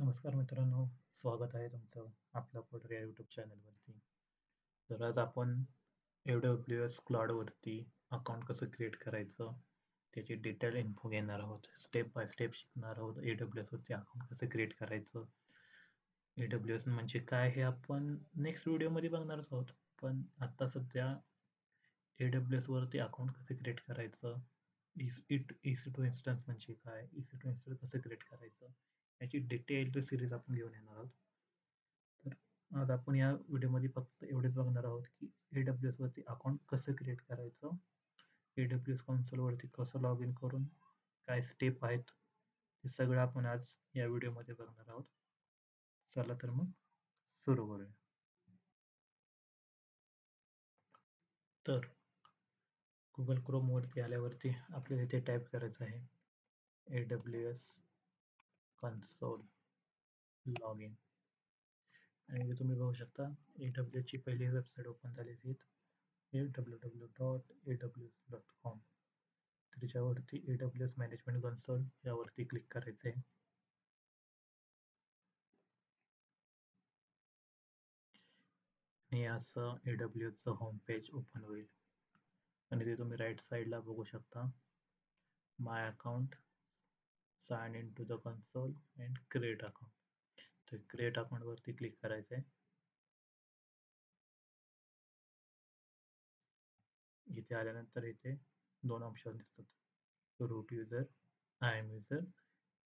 नमस्कार मित्रांनो, स्वागत आहे तुमचं आपल्या पोटर या यूट्यूब चॅनलवरती. तर आज आपण AWS क्लाउडवरती अकाउंट कसं क्रिएट करायचं, त्याची डिटेल इन्फो घेणार आहोत. स्टेप बाय स्टेप शिकणार आहोत. ए डब्ल्यू वरती अकाउंट कसं क्रिएट करायचं, ए डब्ल्यू एस म्हणजे काय हे आपण नेक्स्ट व्हिडिओमध्ये बघणारच आहोत. पण आत्ता सध्या ए डब्ल्यू एसवरती अकाउंट कसं क्रिएट करायचं, EC2 इन्स्टन्स म्हणजे काय, EC2 इन्स्टन्स कसं क्रिएट करायचं, याची डिटेल्ड सिरीज आपण घेऊन येणार आहोत. तर आज आपण या व्हिडिओमध्ये फक्त एवढेच बघणार आहोत की ए डब्ल्यू वरती अकाउंट कसं क्रिएट करायचं, ए डब्ल्यू एस कॉन्सोलवरती कसं लॉग इन करून काय स्टेप आहेत, हे सगळं आपण आज या व्हिडिओमध्ये बघणार आहोत. चला तर मग सुरू करूया. तर गुगल क्रोमवरती वरती आल्यावरती आपल्याला इथे टाईप करायचं आहे. A W S console log in आणि इथे तुम्ही बघू शकता AWS ची पहिली वेबसाईट ओपन झालेली आहे त्याच्यावरती तर याच्यावरती एस मॅनेजमेंट कन्सोल यावरती क्लिक करायचं आहे. आणि असं AWS चं होम पेज ओपन होईल. आणि ते तुम्ही राईट साईडला बघू शकता. My account sign in to the console and create account तर क्रिएट अकाउंट वरती क्लिक करायचं आहे इथे आल्यानंतर इथे दोन ऑप्शन दिसतात. Root user I M user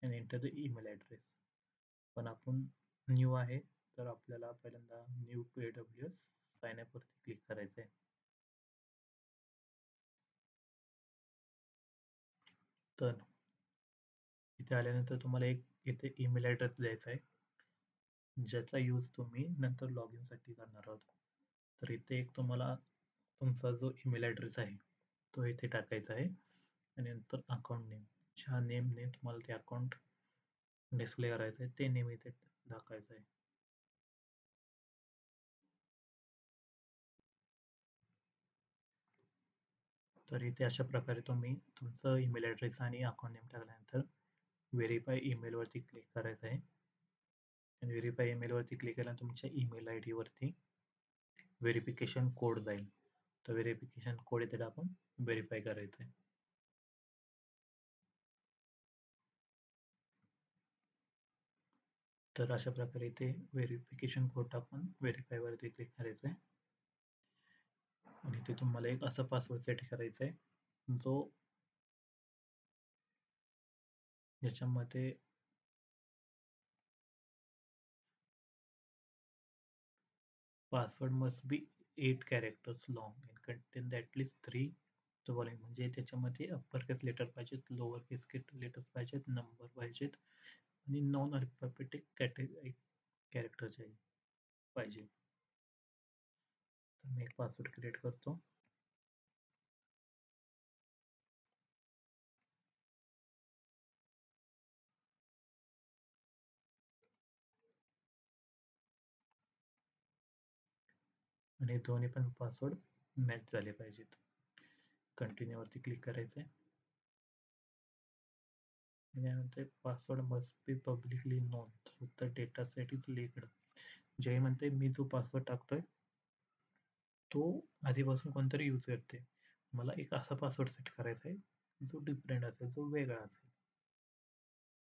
and enter the email address पण आपण न्यू आहे तर आपल्याला पहिल्यांदा new P W S sign up वरती क्लिक करायचं आहे तर इथे आल्यानंतर तुम्हाला एक इथे ईमेल ॲड्रेस द्यायचा आहे. ज्याचा यूज तुम्ही नंतर लॉग इनसाठी करणार आहोत. तर इथे एक तुम्हाला तुमचा जो ईमेल ॲड्रेस आहे तो इथे टाकायचा आहे. आणि नंतर अकाउंट नेम ज्या नेमने तुम्हाला ते अकाउंट डिस्प्ले करायचं आहे ते नेम इथे दाखवायचं आहे. तर इथे अशा प्रकारे तुम्ही तुमचं ईमेल ॲड्रेस आणि अकाउंट नेम टाकल्यानंतर व्हेरीफाय ईमेलवरती क्लिक करायचं आहे. आणि व्हेरीफाय ईमेलवरती क्लिक केल्यानंतर तुमच्या ईमेल आय डीवरती व्हेरिफिकेशन कोड जाईल. तर व्हेरिफिकेशन कोड इथे आपण व्हेरीफाय करायचं आहे. तर अशा प्रकारे इथे व्हेरिफिकेशन कोड टाकून व्हेरीफायवरती क्लिक करायचं आहे. आणि इथे तुम्हाला एक असा पासवर्ड सेट करायचा आहे जो याच्यामध्ये password must be eight characters long and contain at three three म्हणजे त्याच्यामध्ये अप्पर केस लेटर पाहिजेत लोअर केस लेटर्स पाहिजेत नंबर पाहिजेत आणि नॉन अल्फाबेटिक कॅटे कॅरेक्टर पाहिजे. मी एक पासवर्ड क्रिएट करतो. आणि दोन्ही पण पासवर्ड मॅच झाले पाहिजेत. कंटिन्यू वरती क्लिक करायचंय. आहे त्यानंतर password must be publicly known फक्त डेटा साठीच लिहिकडं. जे म्हणते मी जो पासवर्ड टाकतोय तो आधीपासून कोणतरी यूज करते मला एक असा पासवर्ड सेट करायचा आहे जो डिफरंट असेल जो वेगळा असेल.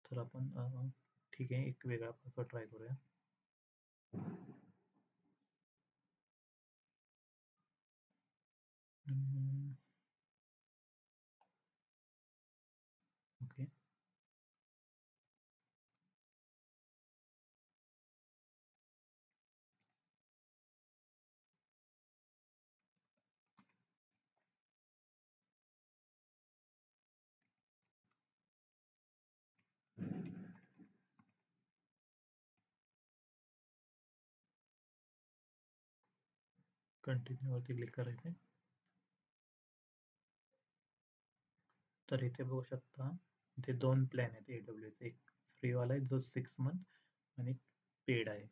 तर आपण ठीक आहे एक वेगळा पासवर्ड ट्राय करूया. ओके कंटिन्यू वरती क्लिक करायचं तर इथे बघू शकता इथे दोन प्लॅन आहेत ए डब्ल्यूचे एक फ्रीवाला आहे जो सिक्स मंथ आणि पेड आहे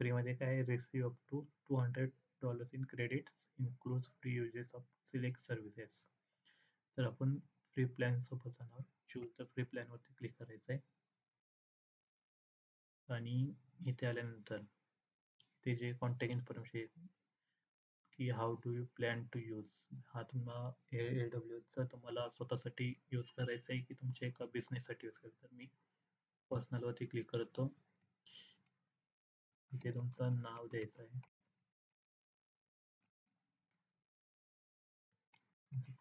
फ्रीमध्ये काय receive up to two hundred dollars in credits includes free uses of select services तर आपण फ्री प्लॅन सोबत जाणार चूज़ द फ्री प्लॅनवरती क्लिक करायचं आहे आणि इथे आल्यानंतर ते जे कॉन्टॅक्ट इन्फॉर्मेशन की how do you plan to use हा तुम्हाला ए डब्ल्यू तुम्हाला स्वतःसाठी यूज करायचा आहे की तुमच्या एका बिझनेससाठी यूज करायचं तर मी पर्सनलवरती क्लिक करतो. इथे तुमचं नाव द्यायचं आहे.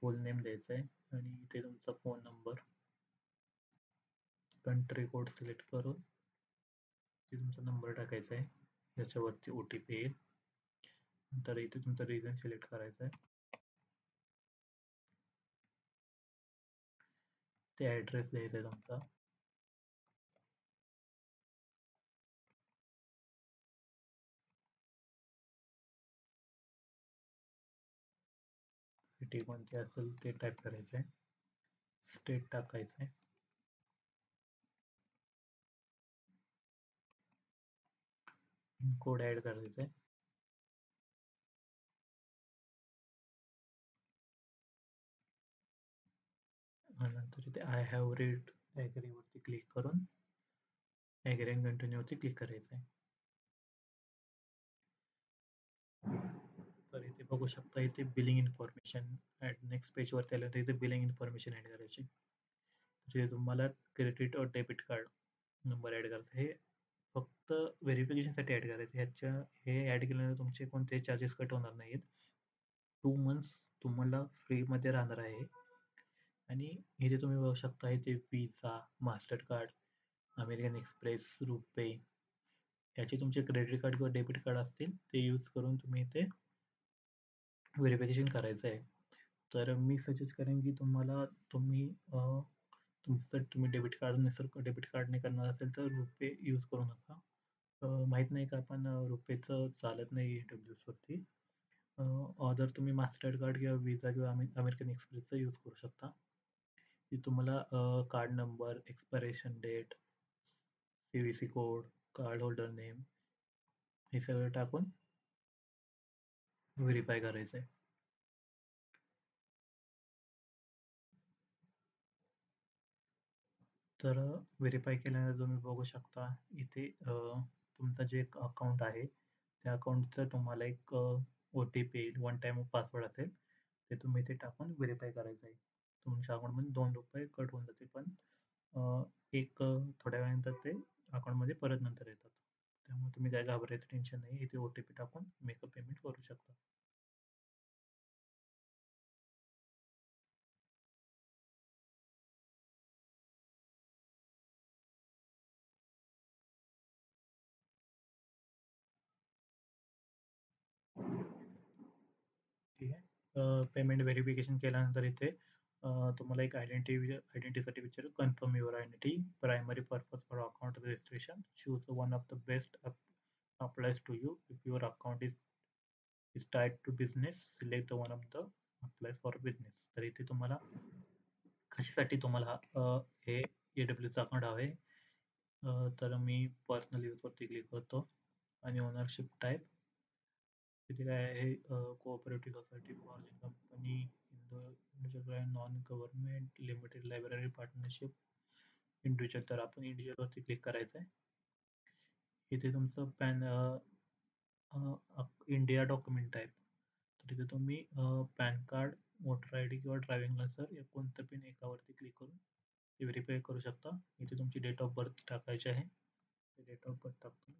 फुल नेम द्यायचं आहे. आणि इथे तुमचा phone number country code select करून तुमचा नंबर टाकायचा आहे. याच्यावरती ओ टी पी येईल. नंतर इथे रिजन सिलेक्ट करायचा आहे ते ॲड्रेस द्यायचा आहे तुमचा सिटी कोणती असेल ते टाईप स्टेट टाकायचं कोड ॲड करायचा नंतर इथे आय हॅव रीड ॲग्रीवरती क्लिक करून ॲग्री अँड कंटिन्यूवरती क्लिक करायचं आहे. तर इथे बघू शकता इथे billing information at next page वरती तर इथे बिलिंग इन्फॉर्मेशन ॲड करायची म्हणजे तुम्हाला क्रेडिट और डेबिट कार्ड नंबर ॲड करायचा हे फक्त व्हेरिफिकेशनसाठी ॲड करायचं ह्याच्या हे ॲड केल्यानंतर तुमचे कोणते चार्जेस कट होणार नाहीत. टू मंथ्स तुम्हाला फ्रीमध्ये राहणार आहे. आणि इथे तुम्ही बघू शकता इथे Visa Mastercard American Express RuPay याचे तुमचे क्रेडिट कार्ड किंवा डेबिट कार्ड असतील ते यूज करून तुम्ही इथे व्हेरिफिकेशन करायचं आहे. तर मी सजेस्ट करेन की तुम्हाला तुम्ही तुमचं तुम्ही डेबिट कार्ड नसेल डेबिट कार्डने करणार असेल तर रुपे यूज करू नका. माहीत नाही का आपण रुपेचं चालत नाही डब्ल्यू एसवरती ऑदर तुम्ही मास्टर कार्ड किंवा विजा किंवा अमेरिकन एक्सप्रेसचा यूज करू शकता. की तुम्हाला card number expiration date P V C code card holder name हे सगळं टाकून व्हेरीफाय करायचं आहे तर व्हेरीफाय केल्यानंतर तुम्ही बघू शकता इथे तुमचं जे अकाउंट आहे त्या अकाउंटचं तुम्हाला एक ओ टी पी येईल वन टाईम पासवर्ड असेल ते तुम्ही इथे टाकून व्हेरीफाय करायचं आहे तुमच्या अकाउंटमध्ये दोन रुपये कट होऊन जाते पण एक थोड्या वेळानंतर ते अकाउंटमध्ये परत नंतर येतात. त्यामुळे तुम्ही काय घाबरायचं टेन्शन नाही इथे ओ टी पी टाकून मेकअप पेमेंट करू शकता. ठीक आहे. पेमेंट व्हेरिफिकेशन केल्यानंतर इथे तुम्हाला एक आयडेंटिटी आयडेंटिटीसाठी विचारू confirm your identity primary purpose for account registration choose one of the best applies to you. If your account is is tied to business select the one of the applies for business. तर इथे तुम्हाला कशासाठी तुम्हाला हे ए डब्ल्यूचं account हवे तर मी personal यूजवरती click करतो. आणि ओनरशिप टाईप तिथे काय आहे? Cooperative society margin company individual non government limited library partnership individual तर आपण इंडिव्हिज्युअलवरती क्लिक करायचं आहे इथे तुमचं पॅन इंडिया डॉक्युमेंट टाईप तर इथे तुम्ही PAN card voter I D किंवा ड्रायव्हिंग लायसर या कोणतं पण एकावरती क्लिक करून ते व्हेरीफाय करू शकता. इथे तुमची डेट ऑफ बर्थ टाकायची आहे. डेट ऑफ बर्थ टाकतो.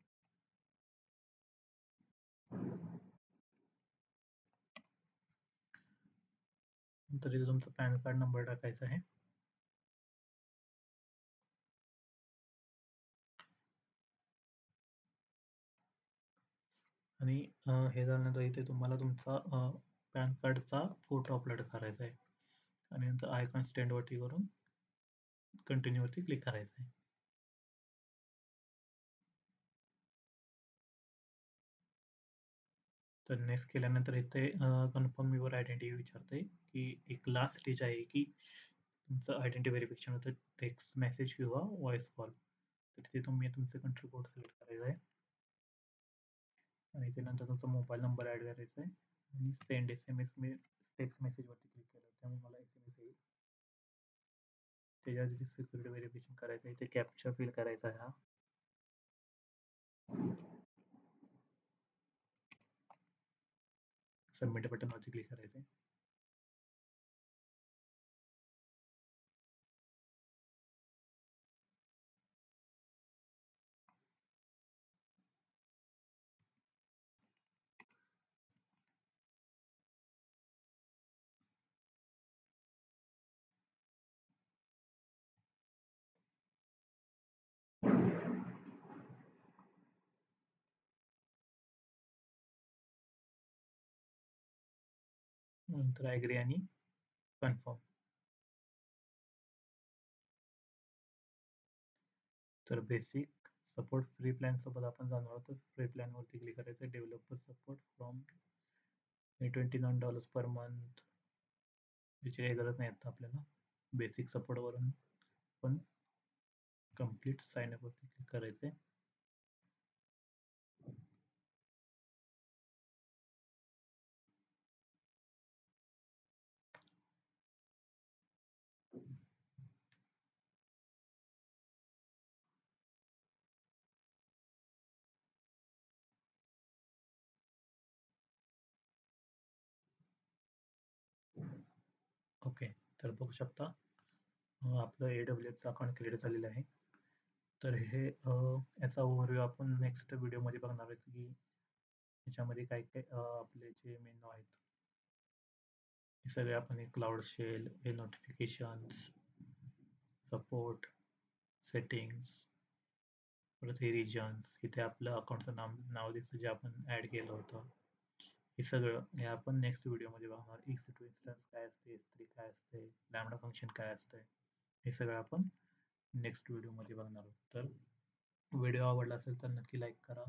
नंतर इथे तुमचा पॅन कार्ड नंबर टाकायचा आहे. आणि हे झाल्यानंतर इथे तुम्हाला तुमचा पॅन कार्डचा फोटो अपलोड करायचा आहे. आणि नंतर आयकॉन स्टँडवरती करून कंटिन्यूवरती क्लिक करायचं आहे. तर नेक्स्ट केल्यानंतर इथे कन्फर्म युअर आयडेंटिटी विचारते की एक लास्ट स्टेज आहे की तुमचं आयडेंटिटी व्हेरिफिकेशन होतं. टेक्स्ट मेसेज किंवा व्हॉइस कॉल तर तिथे तुम्ही तुमचं कंट्री कोड सिलेक्ट करायचा आहे. आणि त्यानंतर नंबर ॲड करायचा सेंड एस एम एस मी टेक्स्ट मेसेजवरती क्लिक केलं. त्यामुळे मला S M S security verification करायचं आहे. ते फिल आहे हा. सबमिट बटन वरती क्लिक करायचं नंतर ॲग्री आणि कन्फर्म तर बेसिक सपोर्ट फ्री प्लॅन सोबत आपण जाणार आहोत. फ्री प्लॅन वरती क्लिक करायचं developer support from twenty nine dollars per month याची काही गरज नाही आता आपल्याला. बेसिक सपोर्ट वरून पण कंप्लीट साइन अप वरती क्लिक करायचंय. ओके तर बघू शकता आपलं ए डब्ल्यू एचचं अकाउंट क्रिएट झालेलं आहे. तर हे याचा ओव्हरव्ह्यू आपण नेक्स्ट व्हिडिओमध्ये बघणार आहोत की याच्यामध्ये काय काय आपले जे मेनू आहेत. हे सगळे आपण क्लाउड शेल हे नोटिफिकेशन सपोर्ट सेटिंग्स परत हे रिजन्स इथे आपलं अकाउंटचं नाम नाव दिसतं जे आपण ॲड केलं होतं. हे सगळं हे आपण नेक्स्ट व्हिडिओमध्ये बघणार. एक्स टू इन्स्टन्स काय असते एस थ्री काय असते लॅमडा फंक्शन काय असते हे सगळं आपण नेक्स्ट व्हिडिओमध्ये बघणार आहोत. तर व्हिडिओ आवडला असेल तर नक्की लाईक करा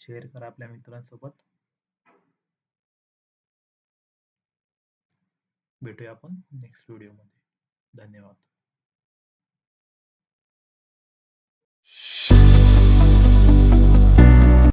शेअर करा आपल्या मित्रांसोबत. भेटूया आपण नेक्स्ट व्हिडिओमध्ये धन्यवाद.